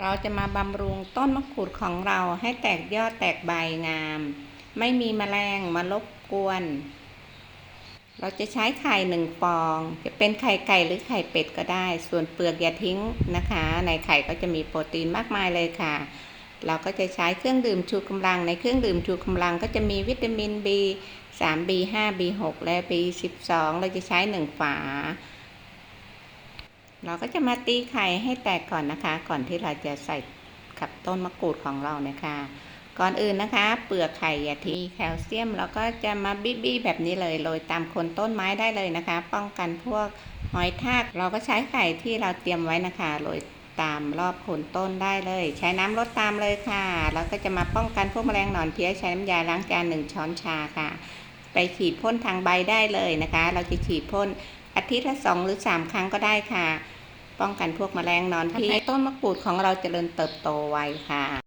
เราจะมาบำรุงต้นมะกรูดของเราให้แตกยอดแตกใบงาม ไม่มีแมลงมารบกวน เราจะใช้ไข่หนึ่งฟอง จะเป็นไข่ไก่หรือไข่เป็ดก็ได้ ส่วนเปลือกอย่าทิ้งนะคะ ในไข่ก็จะมีโปรตีนมากมายเลยค่ะ เราก็จะใช้เครื่องดื่มชูกำลัง ในเครื่องดื่มชูกำลังก็จะมีวิตามิน B 3 B 5 B 6และ B 12เราจะใช้หนึ่งฝา เราก็จะมาตีไข่ให้แตกก่อนนะคะ ก่อนที่เราจะใส่กับต้นมะกรูดของเรานะคะ ก่อนอื่นนะคะ เปลือกไข่อย่าทิ้งแคลเซียมเราก็จะมาบี้บี้แบบนี้เลยโรยตามโคนต้นไม้ได้เลยนะคะ ป้องกันพวกหอยทากเราก็ใช้ไข่ที่เราเตรียมไว้นะคะโรยตามรอบโคนต้นได้เลย ใช้น้ำลดตามเลยค่ะ แล้วก็จะมาป้องกันพวกแมลงหนอนเพี้ยใช้น้ำยาล้างจานหนึ่งช้อนชาค่ะ ไปฉีดพ่นทางใบได้เลยนะคะ เราจะฉีดพ่นอาทิตย์ละสองหรือสามครั้งก็ได้ค่ะ ป้องกันพวกแมลงนอนที่ให้ต้นมะกรูดของเราเจริญเติบโตไวค่ะ